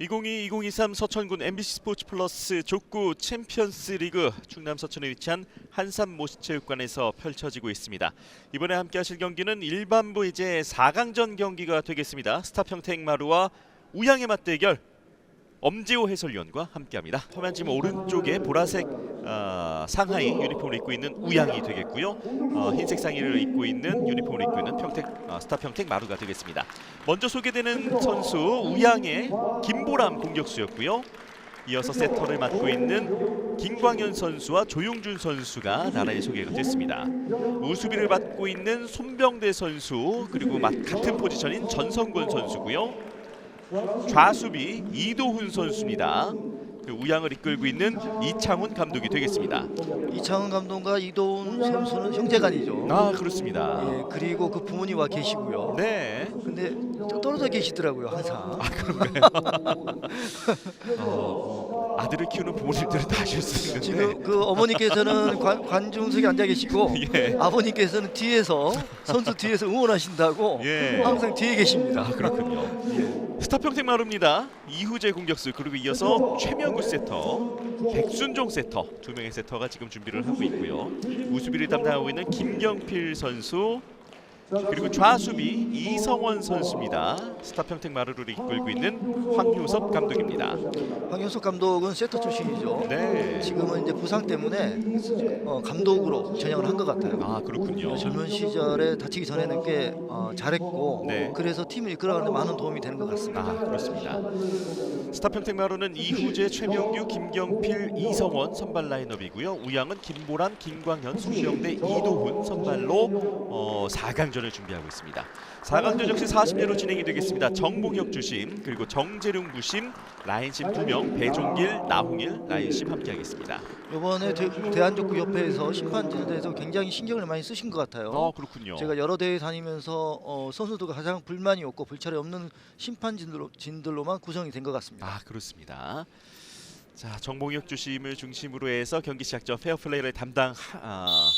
2022-2023 서천군 MBC 스포츠 플러스 족구 챔피언스 리그 충남 서천에 위치한 한산 모시체육관에서 펼쳐지고 있습니다. 이번에 함께 하실 경기는 일반부 이제 4강전 경기가 되겠습니다. 스타 평택 마루와 우양의 맞대결 엄지호 해설위원과 함께합니다. 화면 지금 오른쪽에 보라색 아, 상하이 유니폼을 입고 있는 우양이 되겠고요. 어, 흰색 상의를 입고 있는 유니폼을 입고 있는 평택 아, 스타 평택 마루가 되겠습니다. 먼저 소개되는 선수 우양의 김보람 공격수였고요. 이어서 세터를 맡고 있는 김광현 선수와 조용준 선수가 나란히 소개가 됐습니다. 우수비를 맡고 있는 손병대 선수 그리고 맞- 같은 포지션인 전성권 선수고요. 좌수비 이도훈 선수입니다. 그 우양을 이끌고 있는 이창훈 감독이 되겠습니다. 이창훈 감독과 이도훈 선수는 형제간이죠. 아 그렇습니다. 예, 그리고 그 부모님 와 계시고요. 네. 근데 또 떨어져 계시더라고요, 항상. 어, 아들을 키우는 부모님들은 다 아실 수 있는데 지금 그 어머니께서는 관, 관중석에 앉아 계시고 예. 아버님께서는 뒤에서 선수 뒤에서 응원하신다고 예. 항상 뒤에 계십니다. 그렇군요. 예. 스타 평택 마루입니다. 이후재 공격수 그리고 이어서 최명구 세터, 백순종 세터 두 명의 세터가 지금 준비를 하고 있고요. 우수비를 담당하고 있는 김경필 선수 그리고 좌수비 이성원 선수입니다. 스타 평택 마루를 이끌고 있는 황효섭 감독입니다. 황현석 감독은 세터 출신이죠. 네. 지금은 이제 부상 때문에 어, 감독으로 전향을 한 것 같아요. 아 그렇군요. 젊은 시절에 다치기 전에는 꽤 어, 잘했고 네. 그래서 팀을 이끌어가는 데 많은 도움이 되는 것 같습니다. 아 그렇습니다. 스타 평택 마루는 이후재, 최명규, 김경필, 이성원 선발 라인업이고요. 우양은 김보란, 김광현, 손병대, 이도훈 선발로 어, 4강전 을 준비하고 있습니다. 4강전 역시 40대로 진행이 되겠습니다. 정봉혁 주심 그리고 정재룡 부심 라인심 2명 배종길, 나홍일 라인심 함께하겠습니다. 이번에 대, 대한족구협회에서 심판진에 대해서 굉장히 신경을 많이 쓰신 것 같아요. 어 그렇군요. 제가 여러 대회 다니면서 어, 선수들과 가장 불만이 없고 불찰이 없는 심판진들로 진들로만 구성이 된 것 같습니다. 아 그렇습니다. 자 정봉혁 주심을 중심으로 해서 경기 시작 전 페어플레이를 담당 아,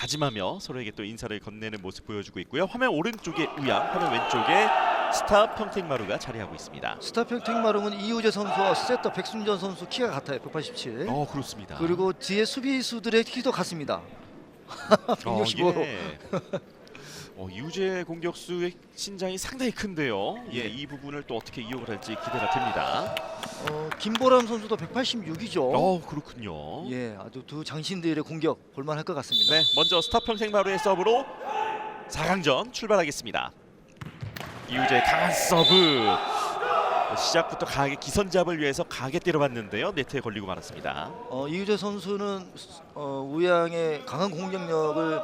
다짐하며 서로에게 또 인사를 건네는 모습 보여주고 있고요. 화면 오른쪽에 우양, 화면 왼쪽에 스타 평택마루가 자리하고 있습니다. 스타 평택 마rum은 이우재 선수와 세터 백순전 선수 키가 같아요. 187. 어 그렇습니다. 그리고 뒤에 수비수들의 키도 같습니다. 어, 165. 예. 어, 이우재 공격수의 신장이 상당히 큰데요. 예, 예. 이 부분을 또 어떻게 이용을 할지 기대가 됩니다. 어, 김보람 선수도 186이죠. 어 그렇군요. 예, 아주 두 장신들의 공격 볼만할 것 같습니다. 네, 먼저 스타평택마루의 서브로 4강전 출발하겠습니다. 이우재 강한 서브. 시작부터 강하게 기선잡을 위해서 강하게 때려봤는데요. 네트에 걸리고 말았습니다. 어, 이우재 선수는 어, 우양의 강한 공격력을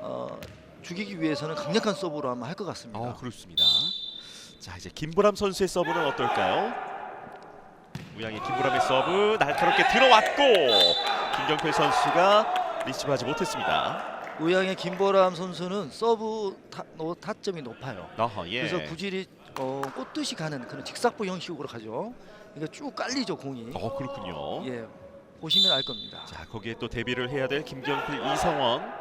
어, 죽이기 위해서는 강력한 서브로 아마 할 것 같습니다. 어, 그렇습니다. 자, 이제 김보람 선수의 서브는 어떨까요? 우양의 김보람의 서브 날카롭게 들어왔고 김경필 선수가 리시브하지 못했습니다. 우양의 김보람 선수는 서브 타, 어, 타점이 높아요. 어허, 예. 그래서 구질이 어, 꽃듯이 가는 그런 직사부 형식으로 가죠. 이게 쭉 깔리죠 공이. 어, 그렇군요. 예, 보시면 알 겁니다. 자 거기에 또 데뷔를 해야 될 김경필 이성원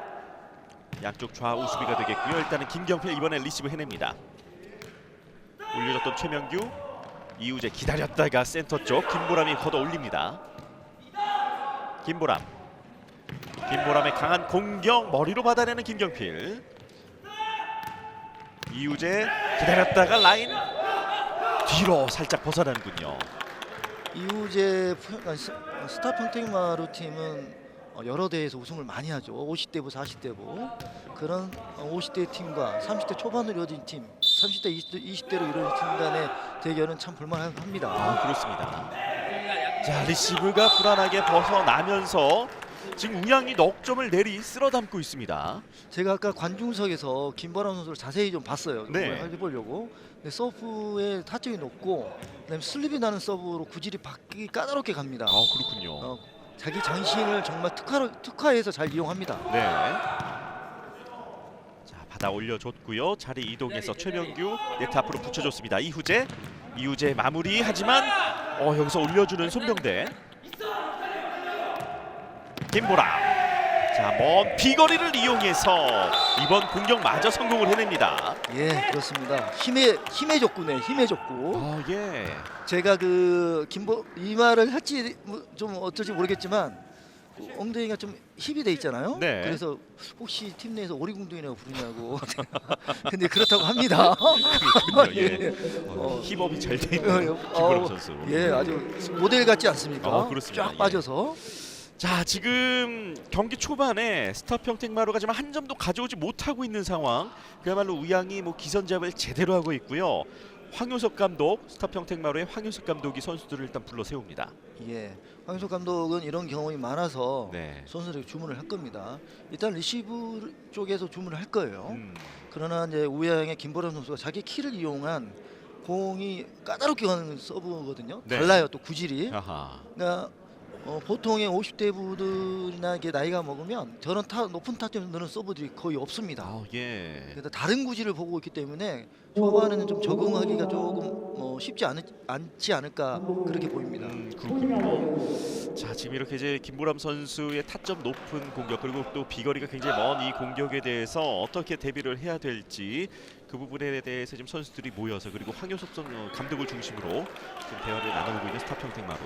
양쪽 좌우 수비가 되겠고요 일단은 김경필 이번에 리시브 해냅니다 올려줬던 최명규 이우재 기다렸다가 센터 쪽 김보람이 걷어 올립니다. 김보람. 김보람의 강한 공격 머리로 받아내는 김경필. 이우재 기다렸다가 라인 뒤로 살짝 벗어나는군요. 이우재 프- 아니, 스- 스타 평택마루 팀은 어, 여러 대회에서 우승을 많이 하죠. 50대부, 40대부. 그런 50대 팀과 30대 초반으로 이루어진 팀, 30대, 20대, 20대 로 이루어진 팀 간의 대결은 참 볼만합니다. 아 그렇습니다. 자 리시브가 불안하게 벗어나면서 지금 우양이 넉 점을 내리 쓸어 담고 있습니다. 제가 아까 관중석에서 김보람 선수를 자세히 좀 봤어요. 네. 해보려고. 근데 서브의 타점이 높고 그다음에 슬립이 나는 서브로 구질이 바뀌기 까다롭게 갑니다. 아 그렇군요. 어, 자기 장신을 정말 특화로, 특화해서 잘 이용합니다. 네. 자 받아 올려줬고요. 자리 이동해서 최명규 네트 앞으로 붙여줬습니다. 이후재 이후재 마무리 하지만 어 여기서 올려주는 손병대 김보라 자, 먼 비거리를 이용해서 이번 공격 마저 성공을 해냅니다. 예, 그렇습니다. 힘의 힘의 족구네, 힘의 족구. 아, 예. 제가 그 김보 이 말을 할지 뭐 좀 어떨지 모르겠지만 그 엉덩이가 좀 힙이 돼 있잖아요. 네. 그래서 혹시 팀 내에서 오리궁둥이라고 부르냐고. 근데 그렇다고 합니다. 그렇군요. 예. 어, 힙업이 잘돼 어, 있는 어, 김보람 어, 선수. 예, 아주 모델 같지 않습니까? 어, 그렇습니다. 쫙 예. 빠져서. 자, 지금 경기 초반에 스타 평택마루가 지금 한 점도 가져오지 못하고 있는 상황. 그야말로 우양이 뭐 기선제압을 제대로 하고 있고요. 황효석 감독, 스타 평택마루의 황효석 감독이 선수들을 일단 불러 세웁니다. 예, 황인석 감독은 이런 경험이 많아서 네. 선수들에게 주문을 할 겁니다. 일단 리시브 쪽에서 주문을 할 거예요. 음, 그러나 이제 우양의 김보람 선수가 자기 키를 이용한 공이 까다롭게 가는 서브거든요. 네. 달라요 또 구질이. 아하. 그러니까 어, 보통의 50대 부들이나 이게 나이가 먹으면 저런 타, 높은 타점에서 넣는 서브들이 거의 없습니다. 아, 예. 그래서 다른 구질을 보고 있기 때문에 초반에는 좀 적응하기가 조금 뭐 쉽지 않, 않지 않을까 그렇게 보입니다. 음. 자, 지금 이렇게 이제 김보람 선수의 타점 높은 공격 그리고 또 비거리가 굉장히 먼 이 공격에 대해서 어떻게 대비를 해야 될지 그 부분에 대해서 지금 선수들이 모여서 그리고 황효석 선 어, 감독을 중심으로 지금 대화를 나누고 있는 스타 평택마루.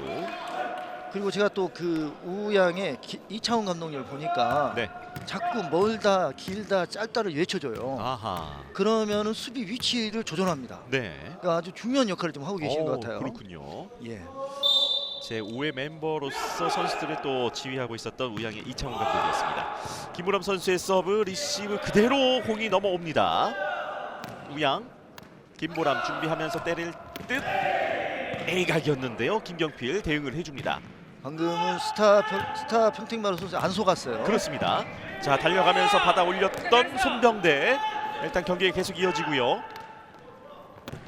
그리고 제가 또 그 우양의 기- 이창훈 감독님을 보니까 네. 자꾸 멀다, 길다, 짧다를 외쳐줘요. 아하. 그러면은 수비 위치를 조절합니다. 네. 그러니까 아주 중요한 역할을 좀 하고 계시는 오, 것 같아요. 그렇군요. 예. 제 5회 멤버로서 선수들을 또 지휘하고 있었던 우양의 이창훈 감독이었습니다. 김우람 선수의 서브 리시브 그대로 공이 넘어옵니다. 우양 김보람 준비하면서 때릴 듯 A각이었는데요. 김경필 대응을 해줍니다. 방금은 스타 평, 스타 평택 마루 선수 안 속았어요. 그렇습니다. 자 달려가면서 받아 올렸던 손병대 일단 경기가 계속 이어지고요.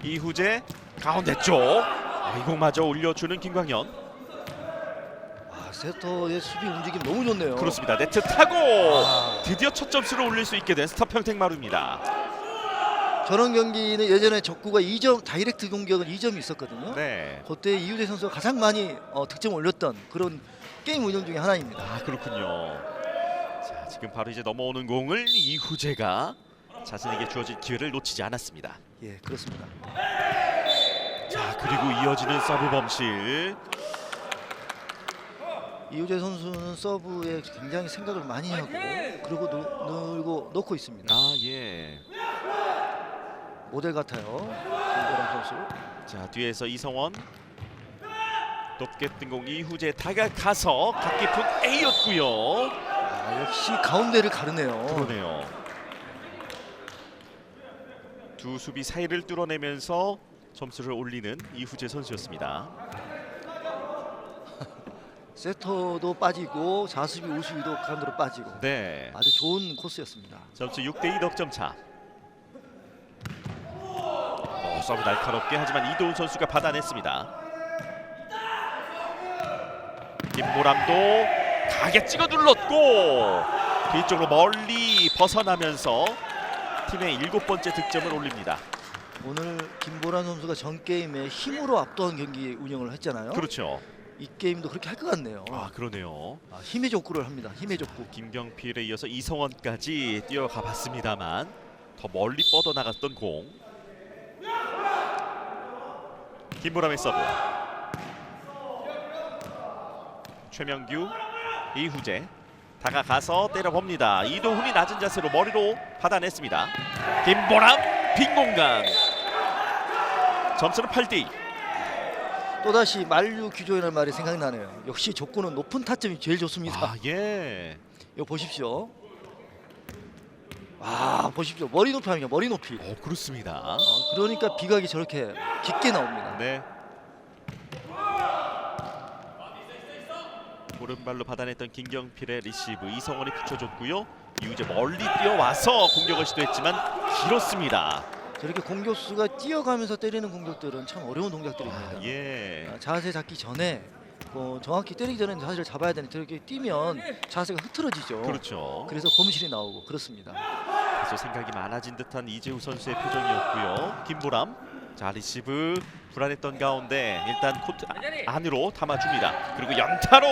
이후제 가운데 쪽 아, 이공마저 올려주는 김광현 아, 세터의 수비 움직임 너무 좋네요. 그렇습니다. 네트 타고 아, 드디어 첫 점수를 올릴 수 있게 된 스타 평택 마루입니다. 저런 경기는 예전에 적구가 2점 다이렉트 공격은 2점이 있었거든요. 네. 그때 이우재 선수가 가장 많이 어, 득점 을 올렸던 그런 게임 운영 중에 하나입니다. 아 그렇군요. 자 지금 바로 이제 넘어오는 공을 이후재가 자신에게 주어진 기회를 놓치지 않았습니다. 예, 그렇습니다. 자 그리고 이어지는 서브 범실. 이우재 선수는 서브에 굉장히 생각을 많이 하고 그리고 넣, 고 넣고 있습니다. 아 예. 모델 같아요. 김보람 선수. 자 뒤에서 이성원 높게 뜬 공 이후재 다가가서 각 깊은 A였고요. 아, 역시 가운데를 가르네요. 그러네요. 두 수비 사이를 뚫어내면서 점수를 올리는 이후재 선수였습니다. 세터도 빠지고 자수비 우수비도 가운데로 빠지고 네. 아주 좋은 코스였습니다. 점수 6대2 덕점 차. 어, 서브 날카롭게 하지만 이도훈 선수가 받아냈습니다. 김보람도 가게 찍어 눌렀고 뒤쪽으로 멀리 벗어나면서 팀의 일곱 번째 득점을 올립니다. 오늘 김보란 선수가 전 게임에 힘으로 압도한 경기 운영을 했잖아요. 그렇죠. 이 게임도 그렇게 할 것 같네요. 아 그러네요. 아, 힘의 족구를 합니다. 힘의 족구. 김경필에 이어서 이성원까지 뛰어가 봤습니다만 더 멀리 뻗어 나갔던 공. 김보람의 서브. 최명규, 이후재 다가가서 때려봅니다. 이도훈이 낮은 자세로 머리로 받아냈습니다. 김보람 빈 공간. 점수는 8대2. 또다시 만류 규조연의 말이 생각나네요. 역시 족구는 높은 타점이 제일 좋습니다. 아 예. 이거 보십시오. 아 보십시오. 머리 높이 합니다. 머리 높이. 어 그렇습니다. 아, 그러니까 비각이 저렇게 깊게 나옵니다. 네. 오른발로 받아냈던 김경필의 리시브 이성원이 붙여줬고요. 이후제 멀리 뛰어와서 공격을 시도했지만 길었습니다. 저렇게 공격수가 뛰어가면서 때리는 공격들은 참 어려운 동작들입니다. 아, 예. 아, 자세 잡기 전에 어, 정확히 때리기 전에 자세를 잡아야 되는데 저렇게 뛰면 자세가 흐트러지죠. 그렇죠. 그래서 거무실이 나오고 그렇습니다. 그래서 생각이 많아진 듯한 이재우 선수의 표정이었고요. 김보람 자 리시브 불안했던 가운데 일단 코트 아- 안으로 담아줍니다. 그리고 연타로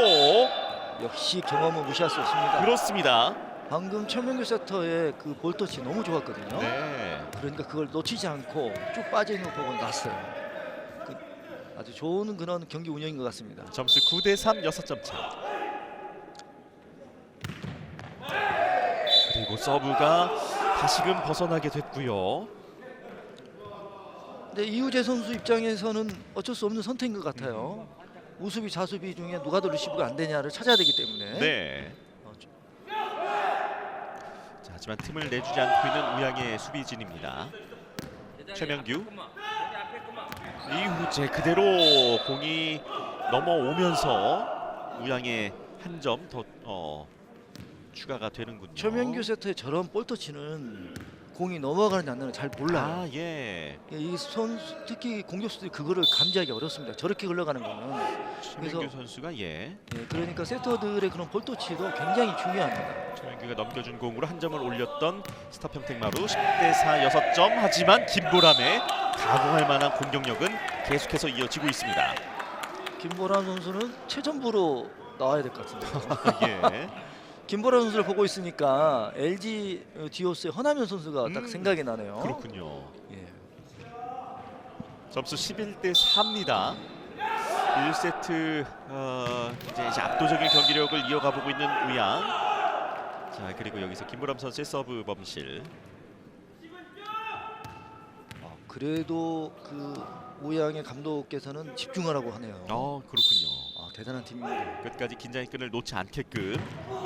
역시 경험은 무시할 수 없습니다. 그렇습니다. 방금 최명규 세터의 그 볼터치 너무 좋았거든요. 네. 그러니까 그걸 놓치지 않고 쭉 빠져 있는 거 보고 났어요. 그 아주 좋은 그런 경기 운영인 것 같습니다. 점수 9대 3 6점 차. 그리고 서브가 다시금 벗어나게 됐고요. 근데 이우재 선수 입장에서는 어쩔 수 없는 선택인 것 같아요. 우수비 자수비 중에 누가 더 리시브가 안 되냐를 찾아야 되기 때문에 네. 자, 하지만 틈을 내주지 않고 있는 우양의 수비진입니다. 최명규. 이후제 그대로 공이 넘어오면서 우양의 한 점더 어, 추가가 되는군요. 최명규 세터의 저런 볼터치는 공이 넘어가는지 안 나는지 잘 몰라요. 아 예. 이 선수 특히 공격수들이 그거를 감지하기 어렵습니다. 저렇게 흘러가는 거는 최명규 선수가 예. 예, 그러니까 세터들의 그런 볼터치도 굉장히 중요합니다. 최명규가 넘겨준 공으로 한 점을 올렸던 스타 평택마루 10대 4 6점 하지만 김보람의 가공할 만한 공격력은 계속해서 이어지고 있습니다. 김보람 선수는 최전부로 나와야 될 것 같은데요. 예. 김보람 선수를 보고 있으니까 LG 디오스의 허남현 선수가 음, 딱 생각이 나네요. 그렇군요. 예. 점수 11대 4입니다. 1세트 어, 이제, 이제 압도적인 경기력을 이어가 보고 있는 우양. 자 그리고 여기서 김보람 선수의 서브 범실. 어, 그래도 그 오양의 감독께서는 집중하라고 하네요. 어 그렇군요. 아, 대단한 팀입니다. 끝까지 긴장의 끈을 놓지 않게끔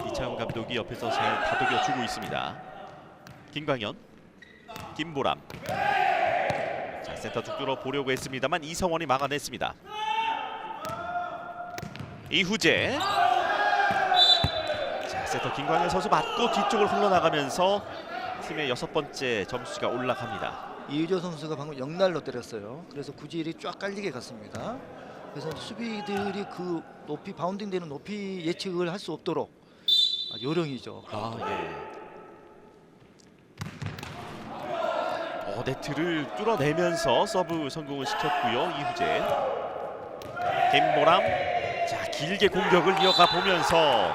이창훈 감독이 옆에서 잘 다독여 주고 있습니다. 김광현, 김보람. 자 센터 툭 뚫어 보려고 했습니다만 이성원이 막아냈습니다. 이후재. 자 센터 김광현 선수 맞고 뒤쪽으로 흘러나가면서 팀의 여섯 번째 점수가 올라갑니다. 이유조 선수가 방금 영날로 때렸어요. 그래서 구질이 쫙 깔리게 갔습니다. 그래서 수비들이 그 높이 바운딩 되는 높이 예측을 할 수 없도록 아, 요령이죠. 아 예. 어, 네트를 뚫어내면서 서브 성공을 시켰고요. 이후재. 김보람. 자 길게 공격을 이어가 보면서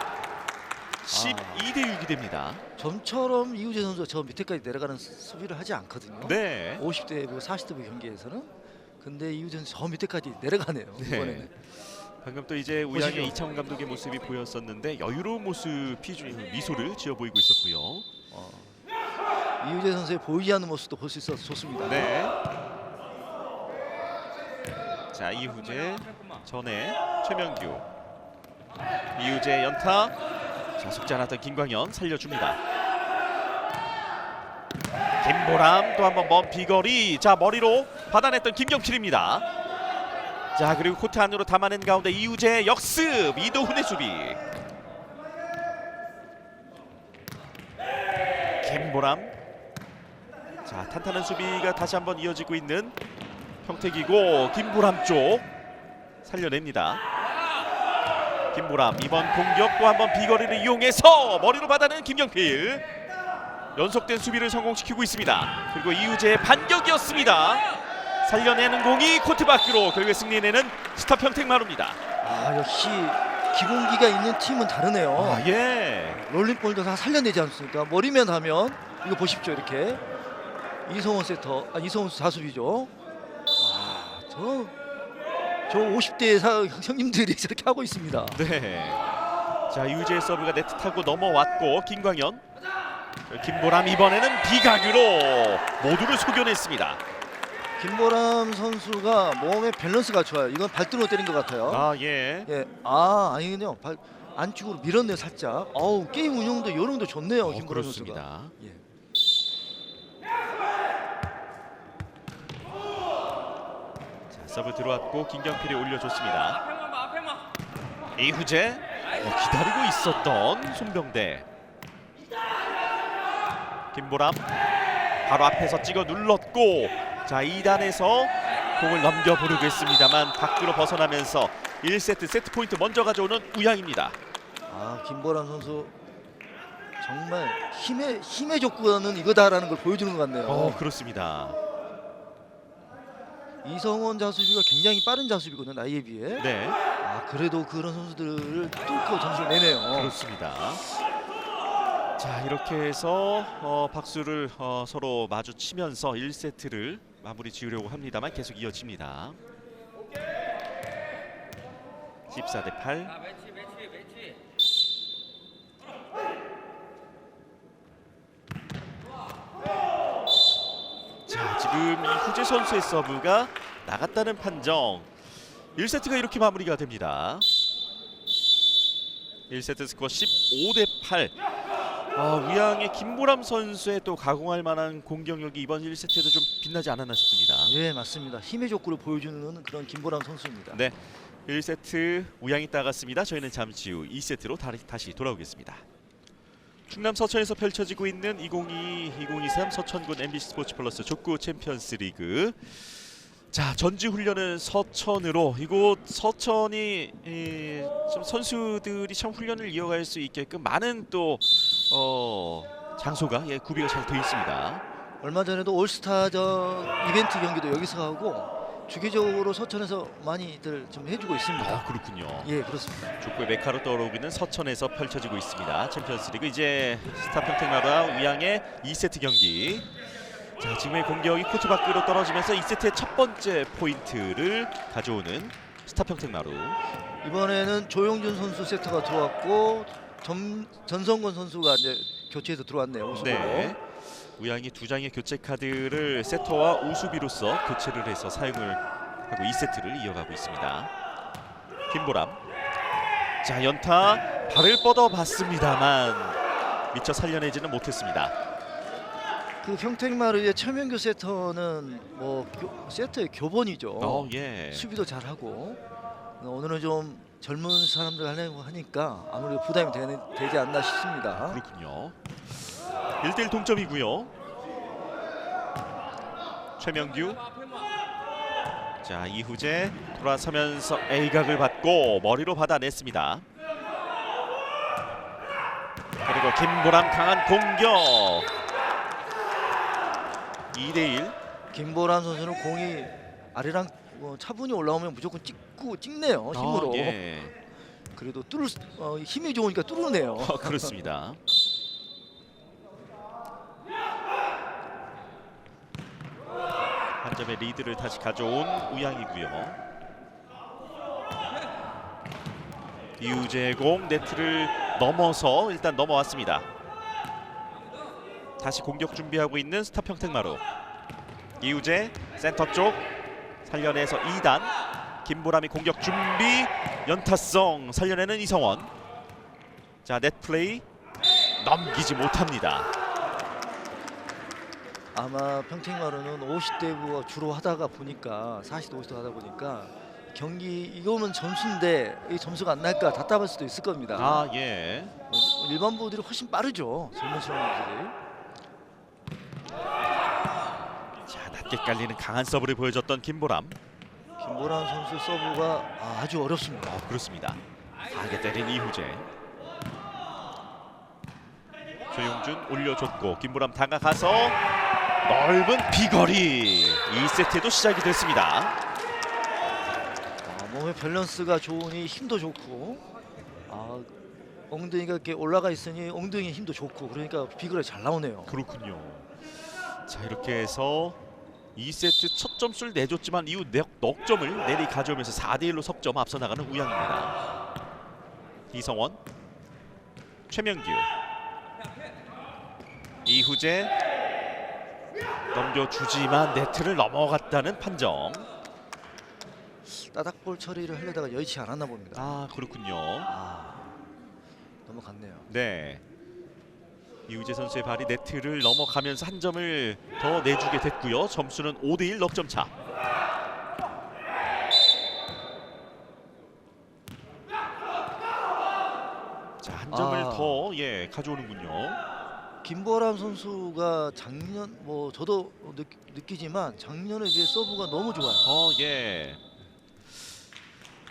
12대 6이 됩니다. 좀처럼 이우재 선수가 저 밑에까지 내려가는 수- 수비를 하지 않거든요. 네. 50대, 뭐 40대 경기에서는. 근데 이우재 선수 저 밑에까지 내려가네요. 네. 이번에는. 방금 또 이제 우양의. 이창훈 감독의 모습이 보였었는데 여유로운 모습이 좀 미소를 지어 보이고 있었고요. 어, 이우재 선수의 보이지 않는 모습도 볼 수 있어서 좋습니다. 네. 자 이후재 전에 최명규 이후재 연타 자 속지 않았던 김광현 살려줍니다. 김보람 또 한번 먼 비거리 자 머리로 받아냈던 김경필입니다. 자 그리고 코트 안으로 담아낸 가운데 이후재 역습 이도훈의 수비. 김보람 자 탄탄한 수비가 다시 한번 이어지고 있는 평택이고 김보람 쪽 살려냅니다. 김보람 이번 공격 또 한번 비거리를 이용해서 머리로 받아낸 김경필 연속된 수비를 성공시키고 있습니다. 그리고 이우재의 반격이었습니다. 살려내는 공이 코트 밖으로 결국에 승리내는 스타 평택마루입니다. 아 역시 기본기가 있는 팀은 다르네요. 아 예. 롤링볼도 다 살려내지 않습니까? 머리면 하면 이거 보십시오 이렇게 이성원 세터, 아 이성원 자수비죠. 아저 저 50대 사, 형님들이 저렇게 하고 있습니다. 네. 자 이우재의 서브가 네트 타고 넘어왔고 김광현, 김보람 이번에는 비각으로 모두를 속여냈습니다. 김보람 선수가 몸의 밸런스가 좋아요. 이건 발등으로 때린 것 같아요. 아 예. 예, 아 아니군요. 발 안쪽으로 밀었네요 살짝. 어우 게임 운영도 요령도 좋네요 어, 김보람 선수가. 그렇습니다. 예. 서브 들어왔고 김경필이 올려줬습니다. 이후재 어, 기다리고 있었던 손병대. 김보람 바로 앞에서 찍어 눌렀고 자 2단에서 공을 넘겨보려고 했습니다만 밖으로 벗어나면서 1세트 세트 포인트 먼저 가져오는 우양입니다. 아 김보람 선수 정말 힘의 힘의 조건은 이거다라는 걸 보여주는 것 같네요. 어 그렇습니다. 이성원 자수비가 굉장히 빠른 자수비거든요 나이에 비해. 네, 아 그래도 그런 선수들을 뚫고 점수를 내네요. 그렇습니다. 자 이렇게 해서 어, 박수를 어, 서로 마주치면서 1세트를 마무리 지으려고 합니다만 계속 이어집니다. 14 대 8. 자 지금 이 후재 선수의 서브가 나갔다는 판정. 1세트가 이렇게 마무리가 됩니다. 1세트 스코어 15 대 8. 아, 우양의 김보람 선수의 또 가공할 만한 공격력이 이번 1세트에도 좀 빛나지 않았나 싶습니다. 예 맞습니다. 힘의 족구를 보여주는 그런 김보람 선수입니다. 네. 1세트 우양이 따갔습니다. 저희는 잠시 후 2세트로 다시 돌아오겠습니다. 충남 서천에서 펼쳐지고 있는 2022-2023 서천군 MBC 스포츠 플러스 족구 챔피언스 리그. 자 전지 훈련은 서천으로 이곳 서천이 이, 좀 선수들이 참 훈련을 이어갈 수 있게끔 많은 또 어, 장소가 예, 구비가 잘 되어 있습니다. 얼마 전에도 올스타전 이벤트 경기도 여기서 하고 주기적으로 서천에서 많이들 좀 해주고 있습니다. 아 그렇군요. 예 그렇습니다. 족구의 메카로 떠오르고 있는 서천에서 펼쳐지고 있습니다. 챔피언스리그 이제 스타 평택마다 우양의 2세트 경기. 자 지금의 공격이 코트 밖으로 떨어지면서 2세트의 첫 번째 포인트를 가져오는 스타 평택마루. 이번에는 조용준 선수 세터가 들어왔고 전, 전성권 선수가 이제 교체해서 들어왔네요. 우승으로. 네. 우양이 두 장의 교체 카드를 세터와 우수비로서 교체를 해서 사용을 하고 2세트를 이어가고 있습니다. 김보람. 자 연타 발을 뻗어봤습니다만 미처 살려내지는 못했습니다. 그 평택마루의 최명규 세터는 뭐 교- 세터의 교본이죠. 어 예. 수비도 잘하고 오늘은 좀 젊은 사람들 하려고 하니까 아무래도 부담이 되는, 되지 않나 싶습니다. 그렇군요. 1대1 동점이고요. 최명규. 자 이후재 돌아서면서 A각을 받고 머리로 받아냈습니다. 그리고 김보람 강한 공격. 2대1. 김보란 선수는 공이 아래랑 어, 차분히 올라오면 무조건 찍고 찍네요 힘으로. 아, 예. 그래도 뚫을 수- 어, 힘이 좋으니까 뚫으네요. 어, 그렇습니다. 한 점의 리드를 다시 가져온 우양이고요. 이우재 공 네트를 넘어서 일단 넘어왔습니다. 다시 공격 준비하고 있는 스타 평택마루. 이우재 센터 쪽 살려내서 2단 김보람이 공격 준비 연타성 살려내는 이성원. 자, 넷 플레이 넘기지 못합니다. 아마 평택마루는 50대부가 주로 하다가 보니까 40대 50대 하다 보니까 경기 이거면 점수인데 이 점수가 안 날까 답답할 수도 있을 겁니다. 아, 예. 어, 일반 부들이 훨씬 빠르죠. 젊은 선수들이. 자, 낮게 깔리는 강한 서브를 보여줬던 김보람. 김보란 선수 서브가 아, 아주 어렵습니다. 어, 그렇습니다. 강하게 때린 이후재. 조용준 올려줬고 김보람 다가가서 넓은 비거리 2세트도 시작이 됐습니다. 아, 몸의 밸런스가 좋으니 힘도 좋고 아, 엉덩이가 이렇게 올라가 있으니 엉덩이 힘도 좋고 그러니까 비거리 잘 나오네요. 그렇군요. 자 이렇게 해서 2세트 첫 점수를 내줬지만 이후 넉, 넉 점을 내리 가져오면서 4대 1로 석점 앞서 나가는 우양입니다. 이성원, 최명규, 이후재 넘겨주지만 네트를 넘어갔다는 판정. 따닥볼 처리를 하려다가 여의치 않았나 봅니다. 아 그렇군요. 아, 넘어갔네요. 네. 이우재 선수의 발이 네트를 넘어가면서 한 점을 더 내주게 됐고요. 점수는 5대 1 넉점 차. 자, 한 점을 아. 더 예, 가져오는군요. 김보람 선수가 작년 뭐 저도 느, 느끼 지만 작년에 비해 서브가 너무 좋아요. 어, 예.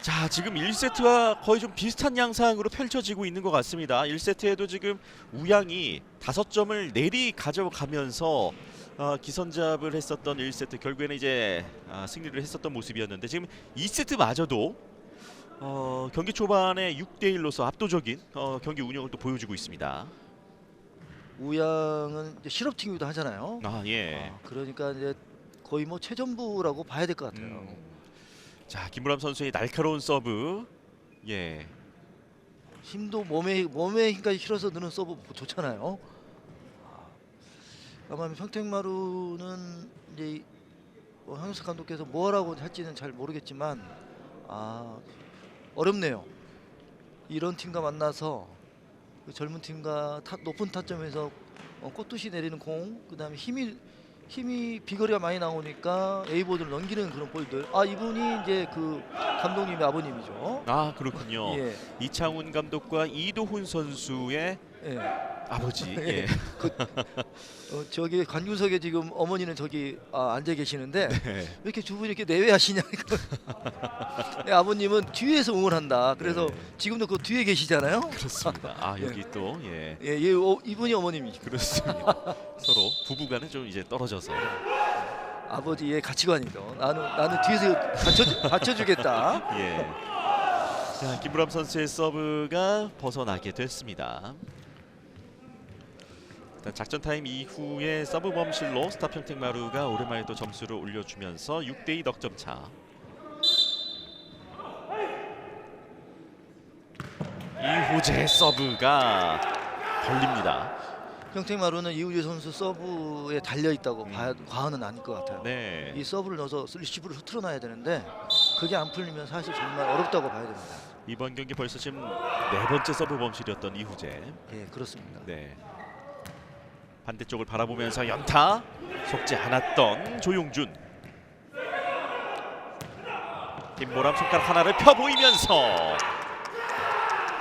자, 지금 1세트와 거의 좀 비슷한 양상으로 펼쳐지고 있는 것 같습니다. 1세트에도 지금 우양이 다섯 점을 내리 가져가면서 어, 기선잡을 했었던 1세트 결국에는 이제 아, 승리를 했었던 모습이었는데 지금 2세트마저도 어, 경기 초반에 6대 1로서 압도적인 어, 경기 운영을 또 보여주고 있습니다. 우양은 이제 실업팀이기도 하잖아요. 아 예. 아, 그러니까 이제 거의 뭐 최전부라고 봐야 될 것 같아요. 음. 자 김무람 선수의 날카로운 서브. 예. 힘도 몸에 몸에 힘까지 실어서 넣는 서브 좋잖아요. 아마 평택마루는 이제 이- 뭐 황영석 감독께서 뭐라고 할지는 잘 모르겠지만 아 어렵네요. 이런 팀과 만나서 그 젊은 팀과 타- 높은 타점에서 어, 꽃듯이 내리는 공, 그다음에 힘이 힘이 비거리가 많이 나오니까 에이보드를 넘기는 그런 볼들. 아 이분이 이제 그 감독님의 아버님이죠. 아 그렇군요. 예, 이창훈 감독과 이도훈 선수의 예. 아버지. 예. 예. 어, 저기 관중석에 지금 어머니는 저기 아, 앉아 계시는데 네. 왜 이렇게 두 분이 이렇게 내외하시냐? 네, 아버님은 뒤에서 응원한다. 그래서 네. 지금도 그 뒤에 계시잖아요. 그렇습니다. 아 예. 여기 또 예. 예, 예 어, 이분이 어머님이죠. 그렇습니다. 서로 부부간에 좀 이제 떨어져서 아버지의 가치관이죠. 나는 나는 뒤에서 받쳐 받쳐주겠다. 예. 자 김부람 선수의 서브가 벗어나게 됐습니다. 일단 작전 타임 이후에 서브 범실로 스타 평택 마루가 오랜만에 또 점수를 올려주면서 6대2 넉점 차. 이후재 서브가 걸립니다. 평택 마루는 이우재 선수 서브에 달려 있다고 음. 봐야 과언은 아닐 것 같아요. 네. 이 서브를 넣어서 리시브를 흐트러 놔야 되는데 그게 안 풀리면 사실 정말 어렵다고 봐야 됩니다. 이번 경기 벌써 지금 네 번째 서브 범실이었던 이후재. 예, 그렇습니다. 네. 반대쪽을 바라보면서 연타 속지 않았던 조용준. 김보람 손가락 하나를 펴 보이면서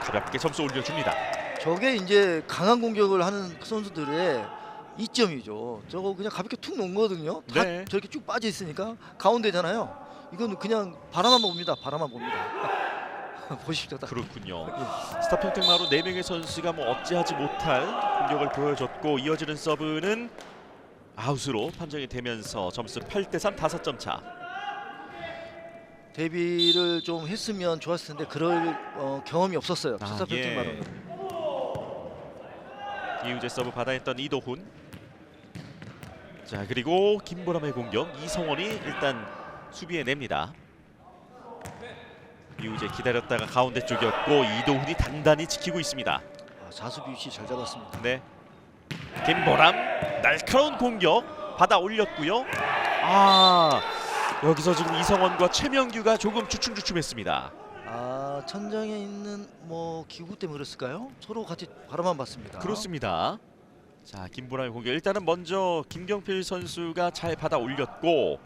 가볍게 점수 올려줍니다. 저게 이제 강한 공격을 하는 선수들의 이점이죠. 저거 그냥 가볍게 툭 놓은 거거든요. 다 네. 저렇게 쭉 빠져 있으니까 가운데잖아요. 이건 그냥 바라만 봅니다. 바라만 봅니다. 보십시오. 딱. 그렇군요. 예. 스타 평택마루 네 명의 선수가 뭐 어찌하지 못할 공격을 보여줬고 이어지는 서브는 아웃으로 판정이 되면서 점수 8대 3 5점 차. 데뷔를 좀 했으면 좋았을 텐데 그럴 어, 경험이 없었어요. 아, 스타 예. 평택마루는. 이우재 서브 받아냈던 이도훈. 자 그리고 김보람의 공격 이성원이 일단 수비에 냅니다. 이우재 기다렸다가 가운데 쪽이었고 이도훈이 단단히 지키고 있습니다. 아, 자수비 위치 잘 잡았습니다. 네. 김보람 날카로운 공격 받아 올렸고요. 아 여기서 지금 이성원과 최명규가 조금 주춤주춤했습니다. 아 천장에 있는 뭐 기구 때문에 그랬을까요? 서로 같이 바라만 봤습니다. 그렇습니다. 자 김보람의 공격 일단은 먼저 김경필 선수가 잘 받아 올렸고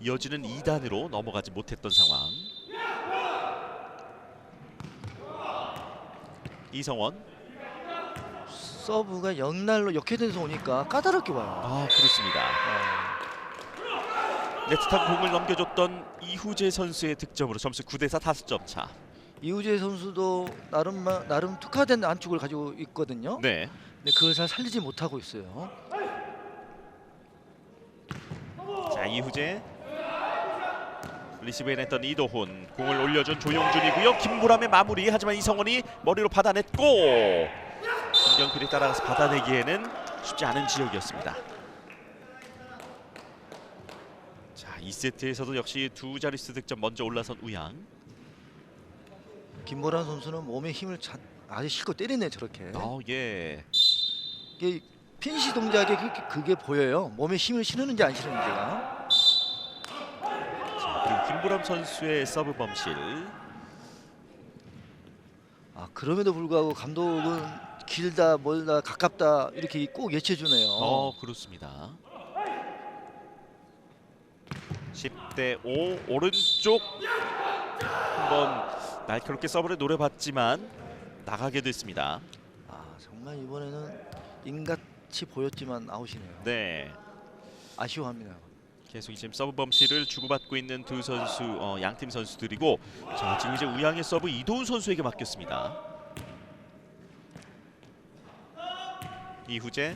이어지는 2단으로 넘어가지 못했던 상황. 이성원 서브가 역날로 역회전에서 오니까 까다롭게 와요. 아 그렇습니다. 어, 네트 타고 공을 넘겨줬던 이후재 선수의 득점으로 점수 9대4 5점 차. 이우재 선수도 나름 마- 나름 특화된 안축을 가지고 있거든요. 네. 근데 그걸 잘 살리지 못하고 있어요. 자 이후재 리시브에 냈던 이도훈 공을 올려준 조용준이고요 김보람의 마무리 하지만 이성원이 머리로 받아냈고 김경필이 따라가서 받아내기에는 쉽지 않은 지역이었습니다 자 2세트에서도 역시 두 자릿수 득점 먼저 올라선 우양 김보란 선수는 몸에 힘을 자, 아주 실컷 때리네 저렇게. 어 예 이게 핀시 동작에 그게, 그게 보여요. 몸에 힘을 실는지 안 실는지가. 김보람 선수의 서브 범실 아 그럼에도 불구하고 감독은 길다 멀다 가깝다 이렇게 꼭 예치해 주네요. 어 그렇습니다 10대 5 오른쪽 한번 날카롭게 서브를 노려봤지만 나가게 됐습니다 아 정말 이번에는 인같이 보였지만 아웃이네요. 네 아쉬워합니다. 계속 지금 서브 범실을 주고받고 있는 두 선수 어, 양팀 선수들이고 자 지금 이제 우양의 서브 이도훈 선수에게 맡겼습니다. 이후재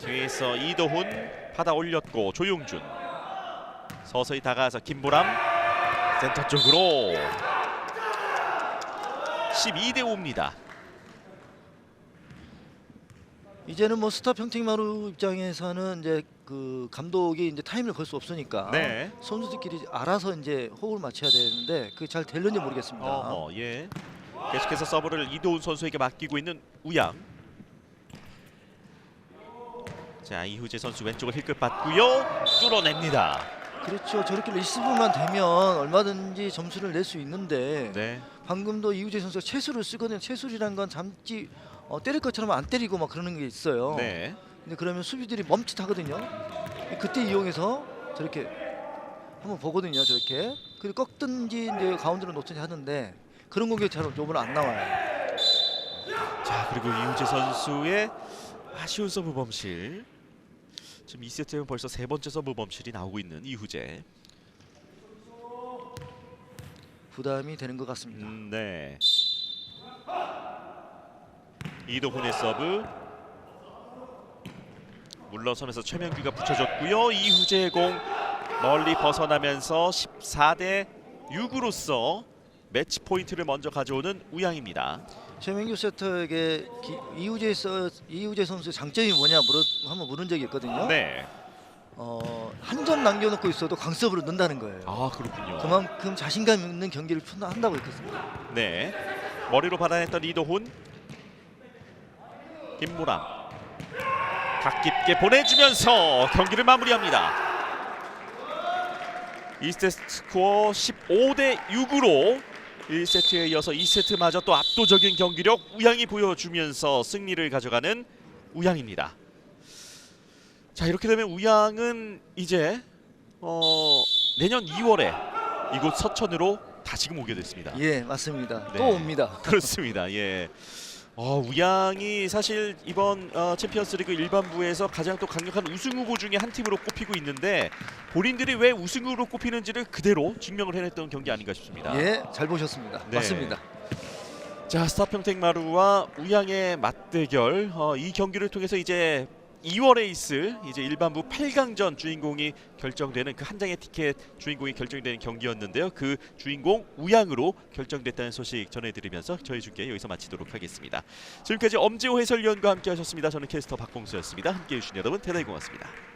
뒤에서 이도훈 받아 올렸고 조용준. 서서히 다가와서 김보람. 센터 쪽으로. 12대 5입니다. 이제는 뭐 스타 평택마루 입장에서는 이제 그 감독이 이제 타임을 걸 수 없으니까 네. 선수들끼리 알아서 이제 호흡을 맞춰야 되는데 그게 잘 될는지 모르겠습니다. 어허, 예. 계속해서 서브를 이도훈 선수에게 맡기고 있는 우양. 자 이후재 선수 왼쪽을 힐끗 받고요 뚫어냅니다. 그렇죠. 저렇게 리시브만 되면 얼마든지 점수를 낼 수 있는데 네. 방금도 이우재 선수가 채수를 쓰거든요. 채수리란 건 잠지 어, 때릴 것처럼 안 때리고 막 그러는 게 있어요. 네. 근데 그러면 수비들이 멈칫하거든요. 그때 이용해서 저렇게 한번 보거든요. 저렇게 그리고 꺾든지 이제 가운데로 놓든지 하는데 그런 공격 잘 요번에 안 나와요. 자 그리고 이후재 선수의 아쉬운 서브 범실. 지금 2세트에는 벌써 세 번째 서브 범실이 나오고 있는 이후재. 부담이 되는 것 같습니다. 음, 네. 이도훈의 서브. 물러서면서 최명규가 붙여줬고요. 이후재의 공 멀리 벗어나면서 14대 6으로서 매치 포인트를 먼저 가져오는 우양입니다. 최명규 세터에게 기, 이우재 서, 이우재 선수의 장점이 뭐냐 물어 한번 물은 적이 있거든요. 네. 어, 한 점 남겨놓고 있어도 강서브로 넣는다는 거예요. 아 그렇군요. 그만큼 자신감 있는 경기를 한다고 했거든요. 네. 머리로 받아냈던 이도훈. 김무람. 각 깊게 보내주면서 경기를 마무리합니다. 2세트 스코어 15대 6으로 1세트에 이어서 2세트마저 또 압도적인 경기력 우양이 보여주면서 승리를 가져가는 우양입니다. 자 이렇게 되면 우양은 이제 어, 내년 2월에 이곳 서천으로 다시금 오게 됐습니다. 예, 맞습니다. 네. 또 옵니다. 그렇습니다. 예. 어, 우양이 사실 이번 어, 챔피언스리그 일반부에서 가장 또 강력한 우승 후보 중에 한 팀으로 꼽히고 있는데 본인들이 왜 우승으로 꼽히는지를 그대로 증명을 해냈던 경기 아닌가 싶습니다. 예, 잘 보셨습니다. 네. 맞습니다. 자 스타 평택마루와 우양의 맞대결 어, 이 경기를 통해서 이제 2월에 있을 이제 일반부 8강전 주인공이 결정되는 그 한 장의 티켓 주인공이 결정되는 경기였는데요. 그 주인공 우양으로 결정됐다는 소식 전해드리면서 저희 중계 여기서 마치도록 하겠습니다. 지금까지 엄지호 해설위원과 함께하셨습니다. 저는 캐스터 박봉수였습니다. 함께해 주신 여러분 대단히 고맙습니다.